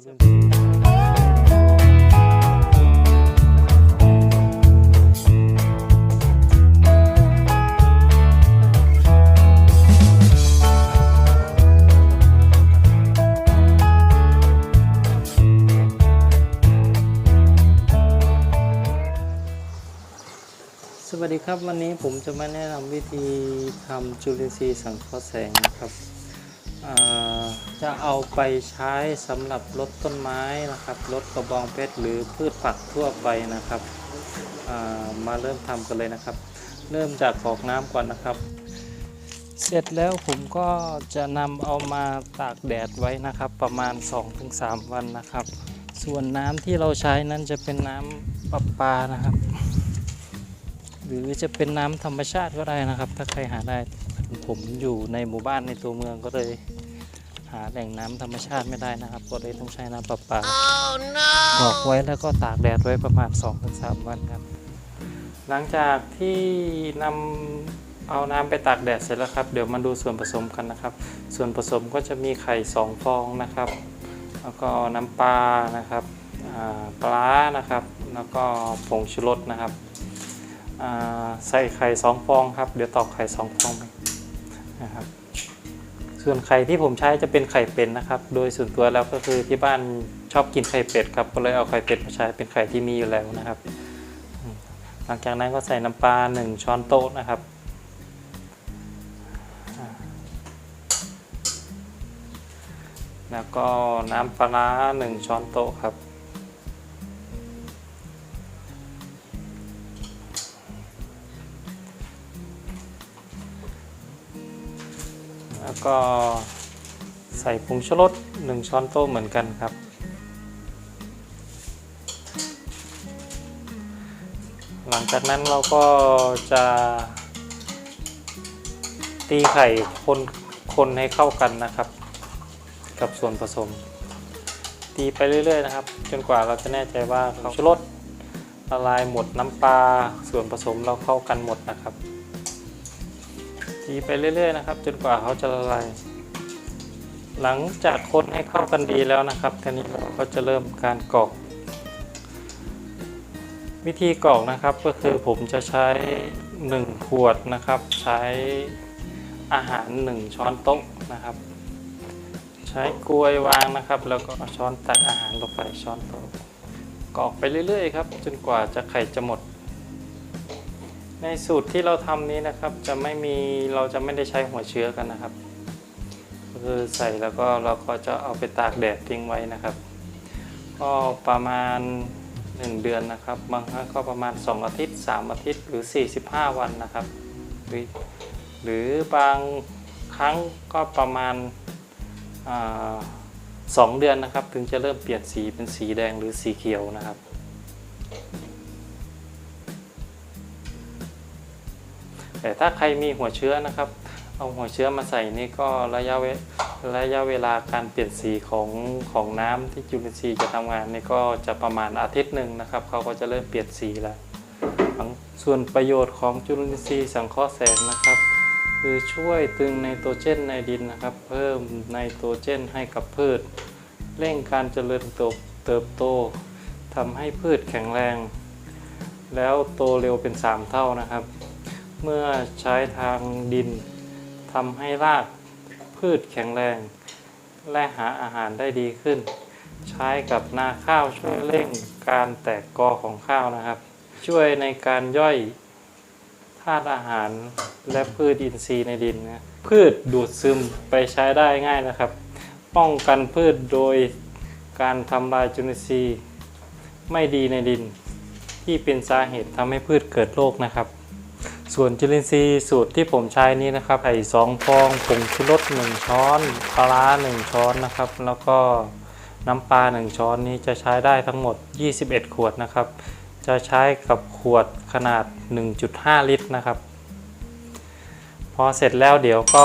สวัสดีครับวันนี้ผมจะมาแนะนำวิธีทำจุลินทรีย์สังเคราะห์แสงนะครับ จะเอาไปใช้สำหรับลดต้นไม้นะครับลดกระบองเพชรหรือพืชผักทั่วไปนะครับามาเริ่มทำกันเลยนะครับ เริ่มจากกอกน้ำก่อนนะครับ เสร็จแล้วผมก็จะนำเอามาตากแดดไว้นะครับ ประมาณ 2-3 วันนะครับ ส่วนน้ำที่เราใช้นั้นจะเป็นน้ำประปานะครับ หรือจะเป็นน้ำธรรมชาติก็ได้นะครับ ถ้าใครหาได้ผมอยู่ในหมู่บ้านในตัวเมืองก็เลย หาแหล่งน้ำธรรมชาติไม่ได้นะครับ ก็เลยต้องใช้น้ำประปา Oh no! กรอกไว้แล้วก็ตากแดดไว้ประมาณ 2-3 วันครับ หลังจากที่นำเอาน้ำไปตากแดดเสร็จแล้วครับ เดี๋ยวมาดูส่วนผสมกันนะครับ ส่วนผสมก็จะมีไข่2ฟองนะครับ แล้วก็น้ำปลานะครับอ่าปลาร้านะครับ แล้วก็ผงชูรสนะครับอ่าใส่ไข่สองฟองครับ เดี๋ยวตอกไข่สองฟองไปนะครับ ส่วนไข่ที่ผมใช้จะเป็นไข่เป็ดนะครับ โดยส่วนตัวแล้วก็คือที่บ้านชอบกินไข่เป็ดครับ ก็เลยเอาไข่เป็ดมาใช้เป็นไข่ที่มีอยู่แล้วนะครับ หลังจากนั้นก็ใส่น้ำปลาหนึ่งช้อนโต๊ะนะครับ แล้วก็น้ำปลาหนึ่งช้อนโต๊ะครับ แล้วก็ใส่ผงชูรส1ช้อนโต๊ะเหมือนกันครับ หลังจากนั้นเราก็จะตีไข่คนคนให้เข้ากันนะครับ กับส่วนผสม ตีไปเรื่อยๆนะครับ จนกว่าเราจะแน่ใจว่าผงชูรสละลายหมดน้ำปลาส่วนผสมเราเข้ากันหมดนะครับีไปเรื่อยๆนะครับ จนกว่าเขาจะละลาย หลังจากคนให้เข้ากันดีแล้วนะครับทีนี้เราก็จะเริ่มการกรอก วิธีกรอกนะครับก็คือผมจะใช้ 1 ขวดนะครับ ใช้อาหาร 1 ช้อนโต๊ะนะครับ ใช้กลวยวางนะครับ แล้วก็ช้อนตักอาหารลงไปช้อนโต๊ะกรอกไปเรื่อยๆครับ จนกว่าจะไข่จะหมด ในสูตรที่เราทำนี้นะครับ จะไม่มีเราจะไม่ได้ใช้หัวเชื้อกันนะครับคือใส่แล้วก็เราก็จะเอาไปตากแดดทิ้งไว้นะครับ ก็ประมาณ 1 เดือนนะครับ บางครั้งก็ประมาณ 2 อาทิตย์ 3 อาทิตย์หรือ 45 วันนะครับ หรือหรือบางครั้งก็ประมาณาสองเดือนนะครับ ถึงจะเริ่มเปลี่ยนสีเป็นสีแดงหรือสีเขียวนะครับ แต่ถ้าใครมีหัวเชื้อนะครับ เอาหัวเชื้อมาใส่นี่ก็ระยะเวระยะเวลาการเปลี่ยนสีของของน้ำที่จุลินทรีย์จะทำงานนี่ก็จะประมาณอาทิตย์หนึ่งนะครับเขาก็จะเริ่มเปลี่ยนสีแล้วส่วนประโยชน์ของจุลินทรีย์สังเคราะห์แสงนะครับ คือช่วยตึงไนโตรเจนในดินนะครับ เพิ่มไนโตรเจนให้กับพืช เร่งการเจริญเติบโตทำให้พืชแข็งแรง แล้วโตเร็วเป็น 3 เท่านะครับ เมื่อใช้ทางดินทำให้รากพืชแข็งแรง และหาอาหารได้ดีขึ้น ใช้กับนาข้าวช่วยเร่งการแตกกอของข้าวนะครับ ช่วยในการย่อยธาตุอาหารและพืชอินทรีย์ในดินนะพืชดูดซึมไปใช้ได้ง่ายนะครับ ป้องกันพืชโดยการทำลายจุลินทรีย์ไม่ดีในดิน ที่เป็นสาเหตุทำให้พืชเกิดโรคนะครับ ส่วนจุลินทรีย์สูตรที่ผมใช้นี้นะครับไข่สองฟองผงชูรส1ช้อนปลาร้า1ช้อนนะครับ แล้วก็น้ำปลา1ช้อนนี้จะใช้ได้ทั้งหมด 21 ขวดนะครับ จะใช้กับขวดขนาด 1.5 ลิตรนะครับ พอเสร็จแล้วเดี๋ยวก็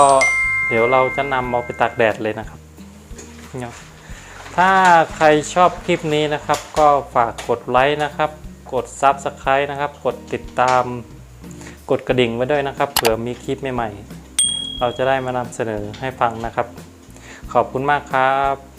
เดี๋ยวเราจะนำเอาไปตากแดดเลยนะครับ ถ้าใครชอบคลิปนี้นะครับ ก็ฝากกดไลค์นะครับ กด Subscribe นะครับ กดติดตาม กดกระดิ่งไว้ด้วยนะครับ เผื่อมีคลิปใหม่ๆ เราจะได้มานำเสนอให้ฟังนะครับ ขอบคุณมากครับ